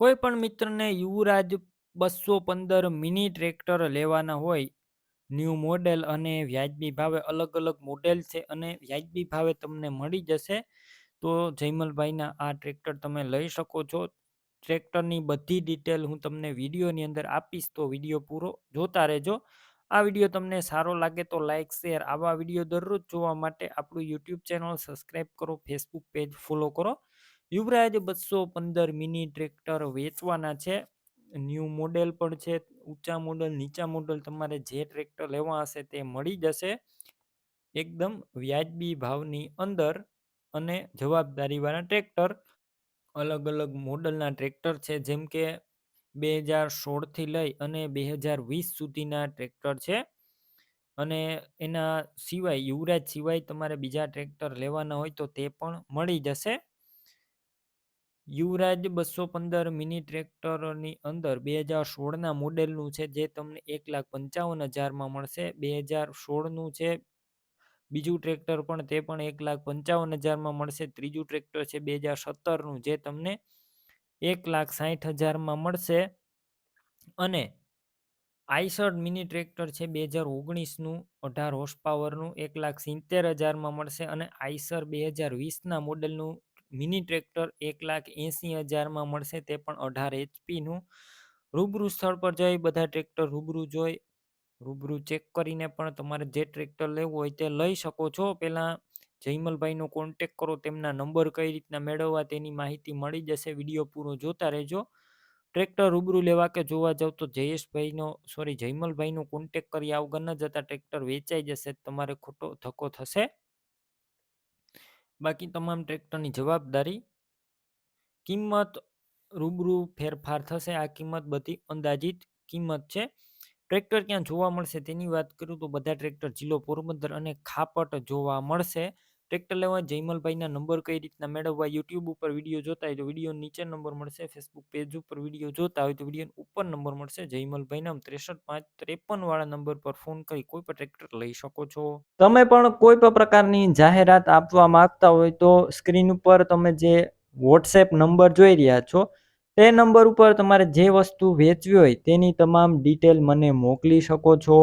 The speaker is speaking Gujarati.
કોઈ પણ મિત્રને યુવરાજ બસો પંદર મિની ટ્રેક્ટર લેવાના હોય, ન્યૂ મોડેલ અને વ્યાજબી ભાવે અલગ અલગ મોડેલ છે અને વ્યાજબી ભાવે તમને મળી જશે, તો જયમલભાઈના આ ટ્રેક્ટર તમે લઈ શકો છો. ટ્રેક્ટરની બધી ડિટેલ હું તમને વિડીયોની અંદર આપીશ, તો વીડિયો પૂરો જોતા રહેજો. આ વીડિયો તમને સારો લાગે તો લાઇક શેર, આવા વીડિયો દરરોજ જોવા માટે આપણું યુટ્યુબ ચેનલ સબસ્ક્રાઈબ કરો, ફેસબુક પેજ ફોલો કરો. યુવરાજ બસો પંદર મિની ટ્રેક્ટર વેચવાના છે. ન્યૂ મોડેલ પણ છે. ઊંચા મોડલ, નીચા મોડલ તમારે જે ટ્રેક્ટર લેવા હશે તે મળી જશે. એકદમ વ્યાજબી ભાવની અંદર અને જવાબદારીવાળા ટ્રેક્ટર. અલગ અલગ મોડલના ટ્રેક્ટર છે. જેમ કે બે હજાર સોળથી લઈ અને બે હજાર વીસ સુધીના ટ્રેક્ટર છે. અને એના સિવાય, યુવરાજ સિવાય તમારે બીજા ટ્રેક્ટર લેવાના હોય તો તે પણ મળી જશે. યુવરાજ બસો પંદર મિની ટ્રેક્ટરની અંદર બે હજાર સોળના મોડેલનું છે, જે તમને એક લાખ પંચાવન હજારમાં મળશે. બે હજાર સોળનું છે, બીજું ટ્રેક્ટર પણ તે પણ એક લાખ પંચાવન હજારમાં મળશે. ત્રીજું ટ્રેક્ટર છે, બે હજાર સત્તરનું, જે તમને એક લાખ સાઠ હજારમાં મળશે. અને આઈસઠ મિની ટ્રેક્ટર છે, બે હજાર ઓગણીસનું, અઢાર હોર્સ પાવરનું, એક લાખ સિત્તેર હજારમાં મળશે. અને આઈસર બે હજાર વીસના મોડેલનું મિની ટ્રેક્ટર એક લાખ એંસી હજારમાં મળશે તે પણ અઢાર એચપીનું. રૂબરૂ સ્થળ પર જઈ બધા ટ્રેક્ટર રૂબરૂ જોઈ. રૂબરૂ ચેક કરીને પણ તમારે જે ટ્રેક્ટર લેવું હોય તે લઈ શકો છો. પહેલાં જયમલભાઈનો કોન્ટેક કરો, તેમના નંબર કઈ રીતના મેળવવા તેની માહિતી મળી જશે. વીડિયો પૂરો જોતા રહેજો. ટ્રેક્ટર રૂબરૂ લેવા કે જોવા જાવ તો જયેશભાઈનો સોરી જયમલભાઈનો કોન્ટેક કરી આવગર ન જતા ટ્રેક્ટર વેચાઈ જશે, તમારે ખોટો ધક્કો થશે. બાકી તમામ ટ્રેક્ટરની જવાબદારી કિંમત રૂબરૂ ફેરફાર થશે. આ કિંમત બધી અંદાજિત કિંમત છે. ટ્રેક્ટર ક્યાં જોવા મળશે તેની વાત કરું તો બધા ટ્રેક્ટર જિલ્લો પોરબંદર અને ખાપટ જોવા મળશે. ટ્રેક્ટર લેવા, જયમલભાઈના નંબર કઈ રીતના મેળવવા યુટ્યુબ ઉપર વીડિયો જોતા હોય તો વીડિયો નીચે નંબર મળશે ફેસબુક પેજ ઉપર વીડિયો જોતા હોય તો વીડિયો ઉપર નંબર મળશે. જયમલભાઈના ત્રેસઠ પાંચ ત્રેપન વાળા નંબર પર ફોન કરી કોઈ પણ ટ્રેક્ટર લઈ શકો છો. તમે પણ કોઈ પણ પ્રકારની જાહેરાત આપવા માંગતા હોય તો સ્ક્રીન ઉપર તમે જે વોટ્સએપ નંબર જોઈ રહ્યા છો, તે નંબર ઉપર તમારે જે વસ્તુ વેચવી હોય તેની તમામ ડિટેલ મને મોકલી શકો છો.